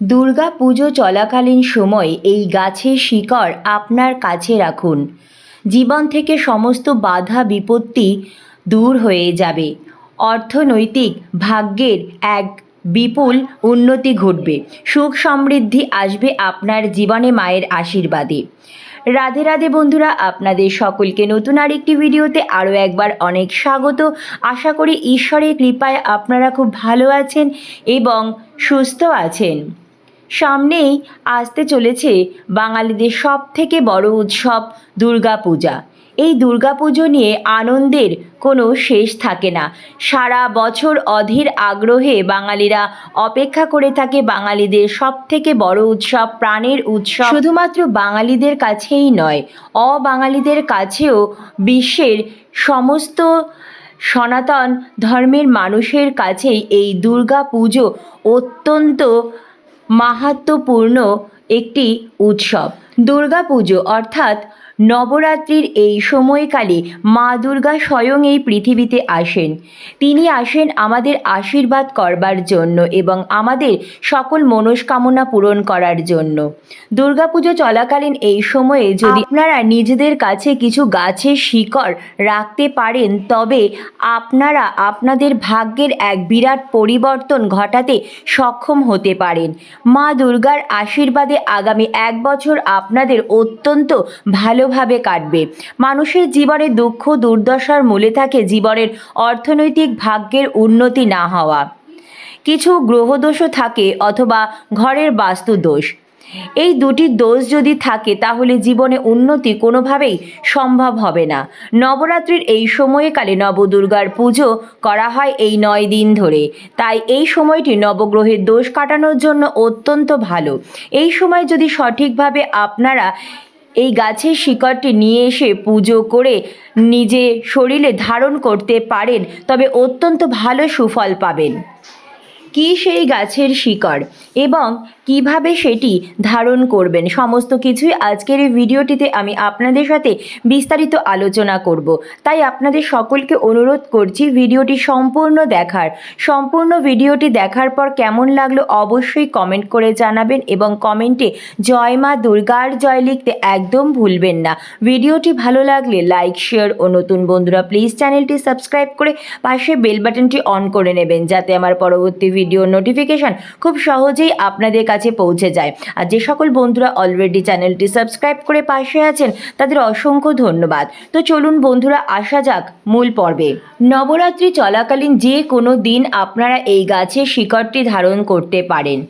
দুর্গা পুজো চলাকালীন সময় এই গাছের শিকড় আপনার কাছে রাখুন। জীবন থেকে সমস্ত বাধা বিপত্তি দূর হয়ে যাবে। অর্থনৈতিক ভাগ্যের এক বিপুল উন্নতি ঘটবে। সুখ সমৃদ্ধি আসবে আপনার জীবনে মায়ের আশীর্বাদে। রাধে রাধে বন্ধুরা, আপনাদের সকলকে নতুন আরেকটি ভিডিওতে আরও একবার অনেক স্বাগত। আশা করি ঈশ্বরের কৃপায় আপনারা খুব ভালো আছেন এবং সুস্থ আছেন। সামনেই আসতে চলেছে বাঙালিদের সব থেকে বড় উৎসব দুর্গাপূজা। এই দুর্গাপুজো নিয়ে আনন্দের কোনো শেষ থাকে না। সারা বছর অধীর আগ্রহে বাঙালিরা অপেক্ষা করে থাকে বাঙালিদের সব থেকে বড় উৎসব, প্রাণের উৎসব। শুধুমাত্র বাঙালিদের কাছেই নয়, অবাঙালিদের কাছেও বিশ্বের সমস্ত সনাতন ধর্মের মানুষের কাছেই এই দুর্গা পুজো অত্যন্ত মাহাত্ম্যপূর্ণ একটি উৎসব। দুর্গাপুজো অর্থাৎ নবরাত্রির এই সময়কালে মা দুর্গা স্বয়ং এই পৃথিবীতে আসেন। তিনি আসেন আমাদের আশীর্বাদ করবার জন্য এবং আমাদের সকল মনস্কামনা পূরণ করার জন্য। দুর্গাপুজো চলাকালীন এই সময়ে যদি আপনারা নিজেদের কাছে কিছু গাছের শিকড় রাখতে পারেন, তবে আপনারা আপনাদের ভাগ্যের এক বিরাট পরিবর্তন ঘটাতে সক্ষম হতে পারেন। মা দুর্গার আশীর্বাদে আগামী এক বছর আপনাদের অত্যন্ত ভালোভাবে কাটবে। মানুষের জীবনে দুঃখ, দুর্দশার মূলে থাকে জীবনের অর্থনৈতিক ভাগ্যের উন্নতি না হওয়া। কিছু গ্রহদোষও থাকে অথবা ঘরের বাস্তু দোষ। এই দুটি দোষ যদি থাকে, তাহলে জীবনে উন্নতি কোনোভাবেই সম্ভব হবে না। নবরাত্রির এই সময়কালে নবদুর্গার পুজো করা হয় এই নয় দিন ধরে। তাই এই সময়টি নবগ্রহের দোষ কাটানোর জন্য অত্যন্ত ভালো। এই সময় যদি সঠিকভাবে আপনারা এই গাছের শিকড়টি নিয়ে এসে পুজো করে নিজে শরীরে ধারণ করতে পারেন, তবে অত্যন্ত ভালো সুফল পাবেন। কি সেই গাছের শিকড় এবং কীভাবে সেটি ধারণ করবেন? সমস্ত কিছুই আজকের এই ভিডিওটিতে আমি আপনাদের সাথে বিস্তারিত আলোচনা করব। তাই আপনাদের সকলকে অনুরোধ করছি ভিডিওটি সম্পূর্ণ দেখার। সম্পূর্ণ ভিডিওটি দেখার পর কেমন লাগল অবশ্যই কমেন্ট করে জানাবেন এবং কমেন্টে জয় মা দুর্গার জয় লিখতে একদম ভুলবেন না। ভিডিওটি ভালো লাগলে লাইক, শেয়ার ও নতুন বন্ধুরা প্লিজ চ্যানেলটি সাবস্ক্রাইব করে পাশে বেল বাটনটি অন করে নেবেন যাতে আমার পরবর্তী ভিডিও নোটিফিকেশান খুব সহজেই আপনাদের কাছে পৌঁছে যায়। আর যে সকল বন্ধুরা অলরেডি চ্যানেলটি সাবস্ক্রাইব করে পাশে আছেন, তাদের অসংখ্য ধন্যবাদ। তো চলুন বন্ধুরা, আসা যাক মূল পর্বে। নবরাত্রি চলাকালীন যে কোনো দিন আপনারা এই গাছের শিকড়টি ধারণ করতে পারেন।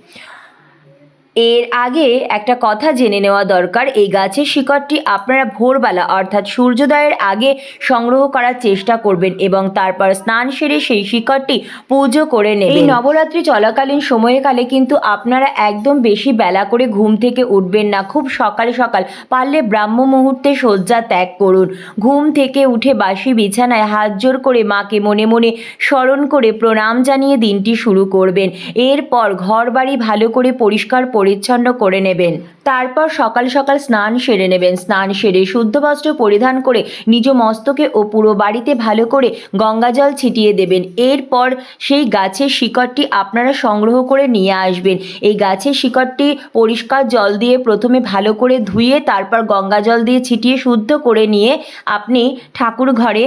এর আগে একটা কথা জেনে নেওয়া দরকার এই গাছের শিকড়টি আপনারা ভোরবেলা অর্থাৎ সূর্যোদয়ের আগে সংগ্রহ করার চেষ্টা করবেন এবং তারপর স্নান সেরে সেই শিকড়টি পুজো করে নেবেন। এই নবরাত্রি চলাকালীন সময়কালে কিন্তু আপনারা একদম বেশি বেলা করে ঘুম থেকে উঠবেন না। খুব সকাল সকাল পারলে ব্রাহ্ম মুহূর্তে শয্যা ত্যাগ করুন। ঘুম থেকে উঠে বাসি বিছানায় হাত জোর করে মাকে মনে মনে স্মরণ করে প্রণাম জানিয়ে দিনটি শুরু করবেন। এরপর ঘর বাড়ি ভালো করে পরিষ্কার পরিচ্ছন্ন করে নেবেন। তারপর সকাল সকাল স্নান সেরে নেবেন। স্নান সেরে শুদ্ধ বস্ত্র পরিধান করে নিজ মস্তকে ও পুরো বাড়িতে ভালো করে গঙ্গাজল ছিটিয়ে দেবেন। এরপর সেই গাছের শিকড়টি আপনারা সংগ্রহ করে নিয়ে আসবেন। এই গাছের শিকড়টি পরিষ্কার জল দিয়ে প্রথমে ভালো করে ধুয়ে তারপর গঙ্গা জল দিয়ে ছিটিয়ে শুদ্ধ করে নিয়ে আপনি ঠাকুর ঘরে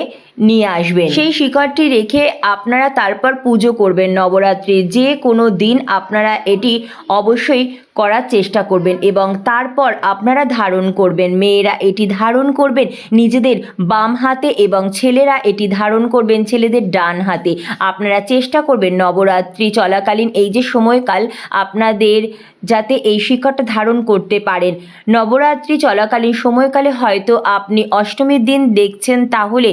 নিয়ে আসবেন। সেই শিকড়টি রেখে আপনারা তারপর পুজো করবেন নবরাত্রির। যে কোনো দিন আপনারা এটি অবশ্যই করার চেষ্টা করবেন এবং তারপর আপনারা ধারণ করবেন, মেয়েরা এটি ধারণ করবেন নিজেদের বাম হাতে এবং ছেলেরা এটি ধারণ করবেন ছেলেদের ডান হাতে। আপনারা চেষ্টা করবেন নবরাত্রি চলাকালীন এই যে সময়কাল, আপনাদের যাতে এই শিক্ষাটা ধারণ করতে পারেন। নবরাত্রি চলাকালীন সময়কালে হয়তো আপনি অষ্টমীর দিন দেখছেন, তাহলে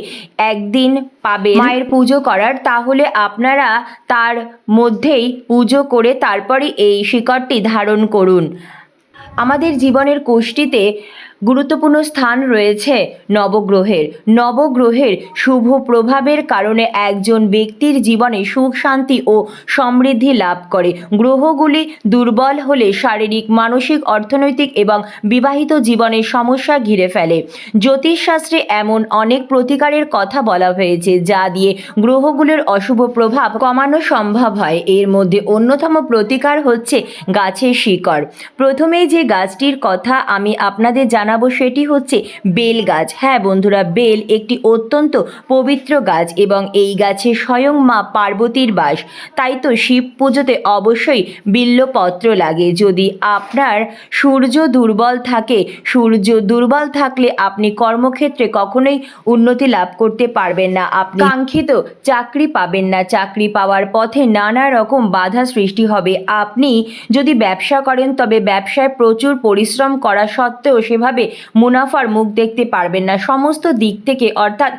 একদিন পাবেন মায়ের পুজো করার। তাহলে আপনারা তার মধ্যেই পুজো করে তারপরে এই শিকড়টি ধারণ করুন। আমাদের জীবনের কোষ্ঠীতে গুরুত্বপূর্ণ স্থান রয়েছে নবগ্রহের। নবগ্রহের শুভ প্রভাবের কারণে একজন ব্যক্তির জীবনে সুখ, শান্তি ও সমৃদ্ধি লাভ করে। গ্রহগুলি দুর্বল হলে শারীরিক, মানসিক, অর্থনৈতিক এবং বিবাহিত জীবনের সমস্যা ঘিরে ফেলে। জ্যোতিষশাস্ত্রে এমন অনেক প্রতিকারের কথা বলা হয়েছে, যা দিয়ে গ্রহগুলোর অশুভ প্রভাব কমানো সম্ভব হয়। এর মধ্যে অন্যতম প্রতিকার হচ্ছে গাছের শিকড়। প্রথমেই যে গাছটির কথা আমি আপনাদের জানাব সেটি হচ্ছে বেল গাছ। হ্যাঁ বন্ধুরা, বেল একটি অত্যন্ত পবিত্র গাছ এবং এই গাছে স্বয়ং মা পার্বতীর বাস। তাই তো শিব পুজোতে অবশ্যই বিল্লপত্র লাগে। যদি আপনার সূর্য দুর্বল থাকে, সূর্য দুর্বল থাকলে আপনি কর্মক্ষেত্রে কখনোই উন্নতি লাভ করতে পারবেন না। আপনি কাঙ্ক্ষিত চাকরি পাবেন না। চাকরি পাওয়ার পথে নানা রকম বাধা সৃষ্টি হবে। আপনি যদি ব্যবসা করেন, তবে ব্যবসায় প্রচুর পরিশ্রম করা সত্ত্বেও সেভাবে মুনাফার মুখ দেখতে পারবেন না। সমস্ত দিক থেকে অর্থাৎ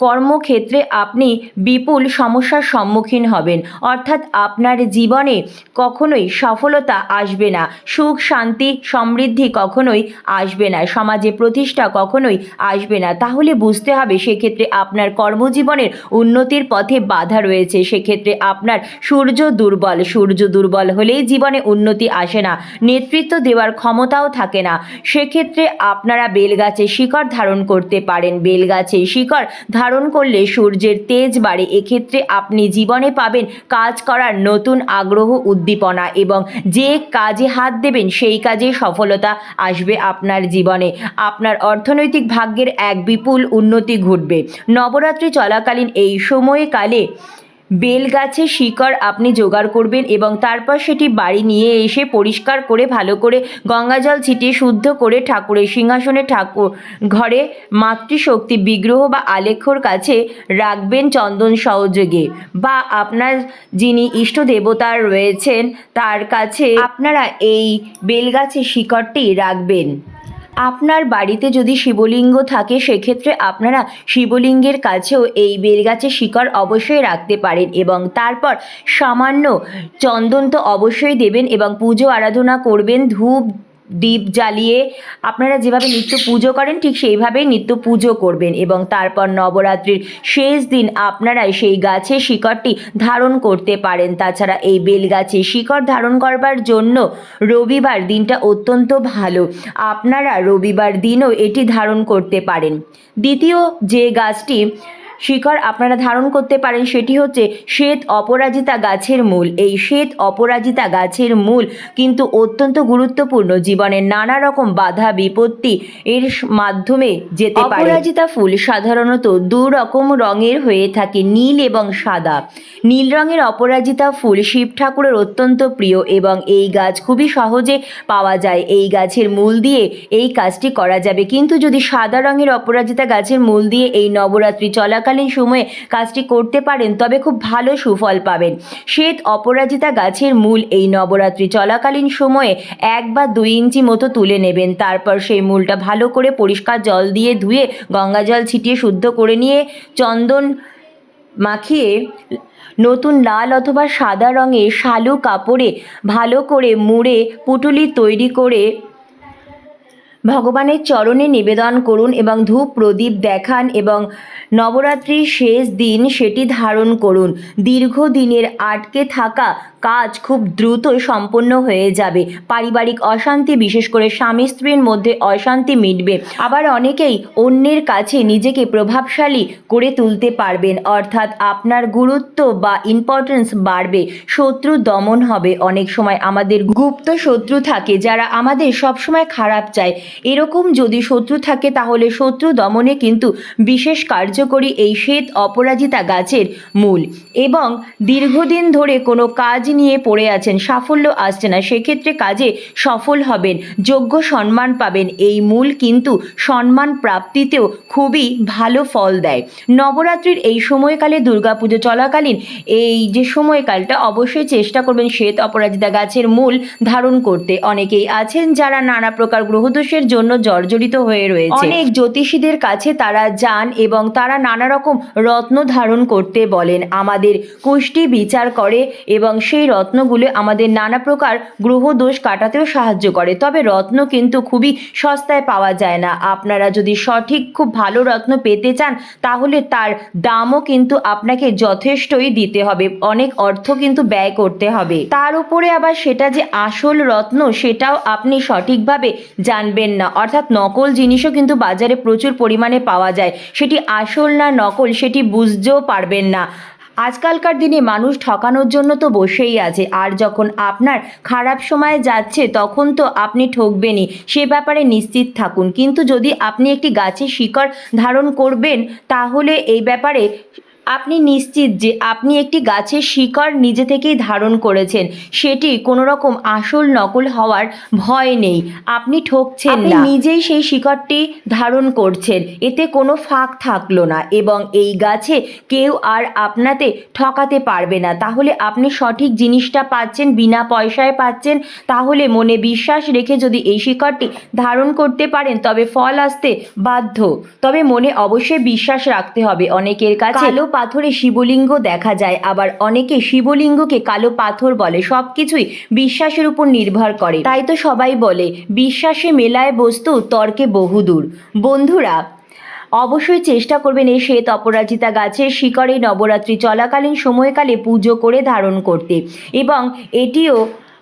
কর্মক্ষেত্রে আপনি বিপুল সমস্যার সম্মুখীন হবেন। অর্থাৎ আপনার জীবনে কখনোই সফলতা আসবে না। সুখ, শান্তি, সমৃদ্ধি কখনোই আসবে না। সমাজে প্রতিষ্ঠা কখনোই আসবে না। তাহলে বুঝতে হবে সেক্ষেত্রে আপনার কর্মজীবনের উন্নতির পথে বাধা রয়েছে। সেক্ষেত্রে আপনার সূর্য দুর্বল। সূর্য দুর্বল হলেই জীবনে উন্নতি আসে না। নেতৃত্ব দেওয়ার ক্ষমতাও থাকে না। সেক্ষেত্রে আপনারা বেলগাছে শিকড় ধারণ করতে পারেন। বেলগাছে শিকড় ধারণ করলে সূর্যের তেজ বাড়ে। এক্ষেত্রে আপনি জীবনে পাবেন কাজ করার নতুন আগ্রহ, উদ্দীপনা এবং যে কাজে হাত দেবেন সেই কাজে সফলতা আসবে আপনার জীবনে। আপনার অর্থনৈতিক ভাগ্যের এক বিপুল উন্নতি ঘটবে। নবরাত্রি চলাকালীন এই সময়কালে বেল গাছের শিকড় আপনি জোগাড় করবেন এবং তারপর সেটি বাড়ি নিয়ে এসে পরিষ্কার করে ভালো করে গঙ্গাজল ছিটিয়ে শুদ্ধ করে ঠাকুরের সিংহাসনে ঠাকুর ঘরে মাতৃশক্তি বিগ্রহ বা আলেখ্যর কাছে রাখবেন চন্দন সহযোগে। বা আপনার যিনি ইষ্ট দেবতার রয়েছেন, তার কাছে আপনারা এই বেলগাছের শিকড়টি রাখবেন। আপনার বাড়িতে যদি শিবলিঙ্গ থাকে, সেক্ষেত্রে আপনারা শিবলিঙ্গের কাছেও এই বেলগাছের শিকড় অবশ্যই রাখতে পারেন এবং তারপর সামান্য চন্দন তো অবশ্যই দেবেন এবং পুজো আরাধনা করবেন, ধূপ দীপ জ্বালিয়ে আপনারা যেভাবে নিত্য পুজো করেন, ঠিক সেইভাবেই নিত্য পুজো করবেন এবং তারপর নবরাত্রির শেষ দিন আপনারাই সেই গাছের শিকড়টি ধারণ করতে পারেন। তাছাড়া এই বেল গাছের শিকড় ধারণ করবার জন্য রবিবার দিনটা অত্যন্ত ভালো। আপনারা রবিবার দিনও এটি ধারণ করতে পারেন। দ্বিতীয় যে গাছটি শিকড় আপনারা ধারণ করতে পারেন, সেটি হচ্ছে শ্বেত অপরাজিতা গাছের মূল। এই শ্বেত অপরাজিতা গাছের মূল কিন্তু অত্যন্ত গুরুত্বপূর্ণ। জীবনের নানা রকম বাধা, বিপত্তি এর মাধ্যমে যেতে পারে। অপরাজিতা ফুল সাধারণত দু রকম রঙের হয়ে থাকে, নীল এবং সাদা। নীল রঙের অপরাজিতা ফুল শিব ঠাকুরের অত্যন্ত প্রিয় এবং এই গাছ খুবই সহজে পাওয়া যায়। এই গাছের মূল দিয়ে এই কাজটি করা যাবে। কিন্তু যদি সাদা রঙের অপরাজিতা গাছের মূল দিয়ে এই নবরাত্রি চলাকালীন সময়ে কাজটি করতে পারেন, তবে খুব ভালো সুফল পাবেন। শ্বেত অপরাজিতা গাছের মূল এই নবরাত্রি চলাকালীন সময়ে এক বা দুই ইঞ্চি মতো তুলে নেবেন। তারপর সেই মূলটা ভালো করে পরিষ্কার জল দিয়ে ধুয়ে, গঙ্গা জল ছিটিয়ে শুদ্ধ করে নিয়ে চন্দন মাখিয়ে নতুন লাল অথবা সাদা রঙের শালু কাপড়ে ভালো করে মুড়ে, পুটুলি তৈরি করে ভগবানের চরণে নিবেদন করুন এবং ধূপ প্রদীপ দেখান এবং নবরাত্রির শেষ দিন সেটি ধারণ করুন। দীর্ঘদিনের আটকে থাকা কাজ খুব দ্রুত সম্পন্ন হয়ে যাবে। পারিবারিক অশান্তি, বিশেষ করে স্বামী স্ত্রীর মধ্যে অশান্তি মিটবে। আবার অনেকেই অন্যের কাছে নিজেকে প্রভাবশালী করে তুলতে পারবেন। অর্থাৎ আপনার গুরুত্ব বা ইম্পর্টেন্স বাড়বে। শত্রু দমন হবে। অনেক সময় আমাদের গুপ্ত শত্রু থাকে যারা আমাদের সবসময় খারাপ চায়। এরকম যদি শত্রু থাকে তাহলে শত্রু দমনে কিন্তু বিশেষ কার্যকরী এই শ্বেত অপরাজিতা গাছের মূল। এবং দীর্ঘদিন ধরে কোনো কাজ নিয়ে পড়ে আছেন, সাফল্য আসছে না, সেক্ষেত্রে কাজে সফল হবেন, যোগ্য সম্মান পাবেন, এই মূল কিন্তু সম্মান প্রাপ্তিতেও খুবই ভালো ফল দেয়। নবরাত্রির এই সময়কালে দুর্গাপুজো চলাকালীন এই যে সময়কালটা, অবশ্যই চেষ্টা করবেন শ্বেত অপরাজিতা গাছের মূল ধারণ করতে। অনেকেই আছেন যারা নানা প্রকার গ্রহদোষের জন্য জর্জরিত হয়ে রয়েছে। অনেক জ্যোতিষীদের কাছে তারা যান এবং তারা নানা রকম রত্ন ধারণ করতে বলেন। আমাদের কুষ্টি বিচার করে এবং সেই সেই রত্নগুলো আমাদের নানা প্রকার গ্রহ দোষ কাটাতেও সাহায্য করে। তবে রত্ন কিন্তু খুবই সস্তায় পাওয়া যায় না। আপনারা যদি সঠিক, খুব ভালো রত্ন পেতে চান, তাহলে তার দামও কিন্তু আপনাকে যথেষ্টই দিতে হবে। অনেক অর্থ কিন্তু ব্যয় করতে হবে। তার উপরে আবার সেটা যে আসল রত্ন, সেটাও আপনি সঠিকভাবে জানবেন না। অর্থাৎ নকল জিনিসও কিন্তু বাজারে প্রচুর পরিমাণে পাওয়া যায়। সেটি আসল না নকল, সেটি বুঝতেও পারবেন না। আজকালকার দিনে মানুষ ঠকানোর জন্য তো বসেই আছে। আর যখন আপনার খারাপ সময় যাচ্ছে, তখন তো আপনি ঠকবেনই। সে ব্যাপারে নিশ্চিত থাকুন। কিন্তু যদি আপনি একটি গাছের শিকড় ধারণ করবেন, তাহলে এই ব্যাপারে আপনি নিশ্চিত যে আপনি একটি গাছের শিকড় নিজে থেকেই ধারণ করেছেন? সেটি কোনো রকম আসল নকল হওয়ার ভয় নেই। আপনি ঠকছেন না। নিজেই সেই শিকড়টি ধারণ করছেন। এতে কোনো ফাঁক থাকল না এবং এই গাছে কেউ আর আপনাতে ঠকাতে পারবে না। তাহলে আপনি সঠিক জিনিসটা পাচ্ছেন বিনা পয়সায় পাচ্ছেন। তাহলে মনে বিশ্বাস রেখে যদি এই শিকড়টি ধারণ করতে পারেন তবে ফল আসতে বাধ্য। তবে মনে অবশ্যই বিশ্বাস রাখতে হবে। অনেকের কাছে কালো পাথরে শিবলিঙ্গ দেখা যায়, আবার অনেকে শিবলিঙ্গকে কালো পাথর বলে সব কিছুই বিশ্বাসের উপর নির্ভর করে। তাই তো সবাই বলে, বিশ্বাসে মেলায় বস্তু, তর্কে বহুদূর। বন্ধুরা, অবশ্যই চেষ্টা করবেন এই শ্বেত অপরাজিতা গাছের শিকড়ে নবরাত্রি চলাকালীন সময়কালে পুজো করে ধারণ করতে। এবং এটিও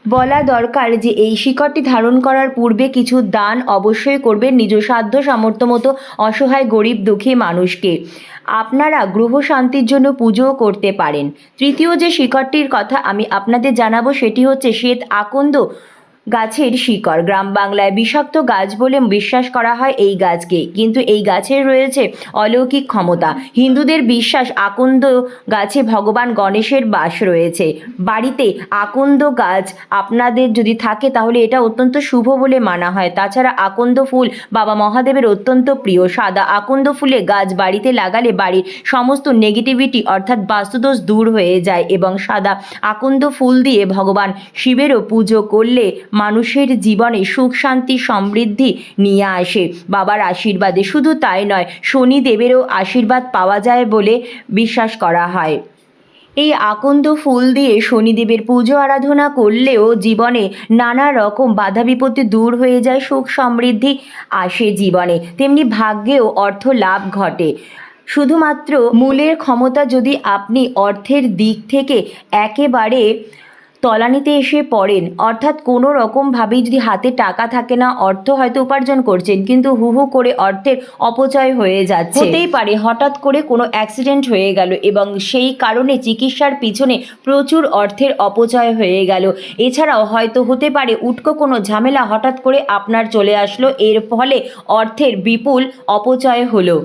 বলা দরকার যে এই শিকড়টি ধারণ করার পূর্বে কিছু দান অবশ্যই করবেন নিজ সাধ্য সামর্থ্য মতো অসহায়, গরিব, দুঃখী মানুষকে। আপনারা গ্রহ শান্তির জন্য পুজোও করতে পারেন। তৃতীয় যে শিকড়টির কথা আমি আপনাদের জানাব সেটি হচ্ছে শ্বেত আকন্দ গাছের শিকড়। গ্রাম বাংলায় বিষাক্ত গাছ বলে বিশ্বাস করা হয় এই গাছকে। কিন্তু এই গাছের রয়েছে অলৌকিক ক্ষমতা। হিন্দুদের বিশ্বাস, আকন্দ গাছে ভগবান গণেশের বাস রয়েছে। বাড়িতে আকন্দ গাছ আপনাদের যদি থাকে, তাহলে এটা অত্যন্ত শুভ বলে মানা হয়। তাছাড়া আকন্দ ফুল বাবা মহাদেবের অত্যন্ত প্রিয়। সাদা আকন্দ ফুলে গাছ বাড়িতে লাগালে বাড়ির সমস্ত নেগেটিভিটি অর্থাৎ বাস্তুদোষ দূর হয়ে যায় এবং সাদা আকন্দ ফুল দিয়ে ভগবান শিবেরও পুজো করলে মানুষের জীবনে সুখ, শান্তি, সমৃদ্ধি নিয়ে আসে। বাবার আশীর্বাদে শুধু তাই নয়, শনিদেবেরও আশীর্বাদ পাওয়া যায় বলে বিশ্বাস করা হয়। এই আকন্দ ফুল দিয়ে শনিদেবের পুজো আরাধনা করলেও জীবনে নানা রকম বাধা বিপত্তি দূর হয়ে যায়, সুখ, সমৃদ্ধি আসে জীবনে। তেমনি ভাগ্যেও অর্থ লাভ ঘটে। শুধুমাত্র মূলের ক্ষমতা যদি আপনি অর্থের দিক থেকে একেবারে তলানিতে এসে পড়েন। অর্থাৎ কোনো রকমভাবেই যদি হাতে টাকা থাকে না, অর্থ হয়তো উপার্জন করছেন, কিন্তু হু হু করে অর্থের অপচয় হয়ে যাচ্ছে। হতেই পারে, হঠাৎ করে কোনো অ্যাক্সিডেন্ট হয়ে গেল এবং সেই কারণে চিকিৎসার পিছনে প্রচুর অর্থের অপচয় হয়ে গেল। এছাড়াও হয়তো হতে পারে, উটকো কোনো ঝামেলা হঠাৎ করে আপনার চলে আসলো, এর ফলে অর্থের বিপুল অপচয় হলো।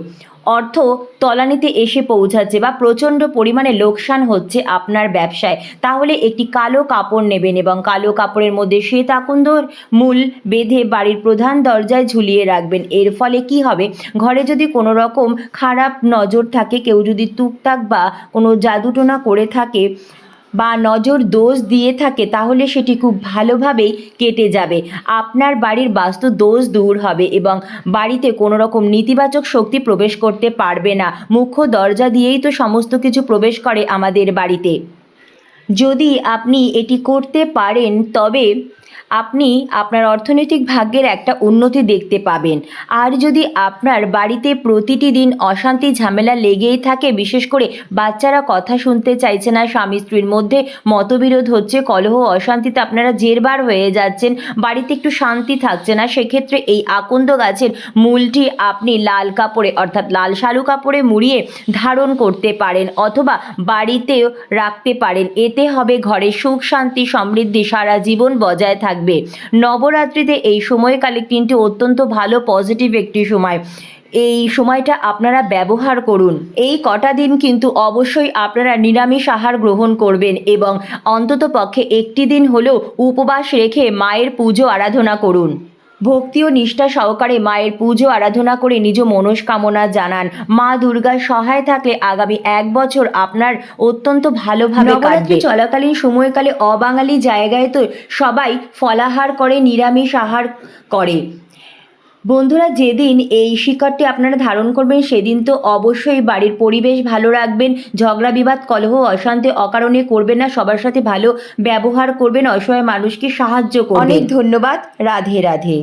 অর্থ তলানিতে এসে পৌঁছাচ্ছে বা প্রচণ্ড পরিমাণে লোকসান হচ্ছে আপনার ব্যবসায়। তাহলে একটি কালো কাপড় নেবেন এবং কালো কাপড়ের মধ্যে শ্বেত আকুন্দর মূল বেঁধে বাড়ির প্রধান দরজায় ঝুলিয়ে রাখবেন। এর ফলে কি হবে? ঘরে যদি কোনো রকম খারাপ নজর থাকে, কেউ যদি টুকটাক বা কোনো জাদুটোনা করে থাকে বা নজর দোষ দিয়ে থাকে, তাহলে সেটি খুব ভালোভাবেই কেটে যাবে। আপনার বাড়ির বাস্তু দোষ দূর হবে এবং বাড়িতে কোনো রকম নেতিবাচক শক্তি প্রবেশ করতে পারবে না। মুখ্য দরজা দিয়েই তো সমস্ত কিছু প্রবেশ করে আমাদের বাড়িতে। যদি আপনি এটি করতে পারেন, তবে আপনি আপনার অর্থনৈতিক ভাগ্যের একটা উন্নতি দেখতে পাবেন। আর যদি আপনার বাড়িতে প্রতিটি দিন অশান্তি, ঝামেলা লেগেই থাকে, বিশেষ করে বাচ্চারা কথা শুনতে চাইছে না, স্বামী স্ত্রীর মধ্যে মতবিরোধ হচ্ছে, কলহ, অশান্তিতে আপনারা জেরবার হয়ে যাচ্ছেন, বাড়িতে একটু শান্তি থাকছে না, সেক্ষেত্রে এই আকন্দ গাছের মূলটি আপনি লাল কাপড়ে, অর্থাৎ লাল শালু কাপড়ে মুড়িয়ে ধারণ করতে পারেন অথবা বাড়িতেও রাখতে পারেন। এতে হবে ঘরে সুখ, শান্তি, সমৃদ্ধি, সারা জীবন বজায় থাকবে। নবরাত্রিতে এই সময়কালে কিন্তু অত্যন্ত ভালো পজিটিভ একটি সময়। এই সময়টা আপনারা ব্যবহার করুন। এই কটা দিন কিন্তু অবশ্যই আপনারা নিরামিষ আহার গ্রহণ করবেন এবং অন্তত পক্ষে একটি দিন হলেও উপবাস রেখে মায়ের পুজো, আরাধনা করুন। ভক্তি ও নিষ্ঠা সহকারে মায়ের পুজো, আরাধনা করে নিজ মনস্কামনা জানান। মা দুর্গার সহায় থাকলে আগামী এক বছর আপনার অত্যন্ত ভালোভাবে ভালো কাটবে চলাকালীন সময়কালে অবাঙালি জায়গায় তো সবাই ফলাহার করে, নিরামিষ আহার করে। বন্ধুরা, যেদিন এই শিকারটি আপনারা ধারণ করবেন, সেদিন তো অবশ্যই বাড়ির পরিবেশ ভালো রাখবেন। ঝগড়া, বিবাদ, কলহ, অশান্তি অকারণে করবেন না, সবার সাথে ভালো ব্যবহার করবেন, অসহায় মানুষকে সাহায্য করবেন। অনেক ধন্যবাদ, রাধে রাধে।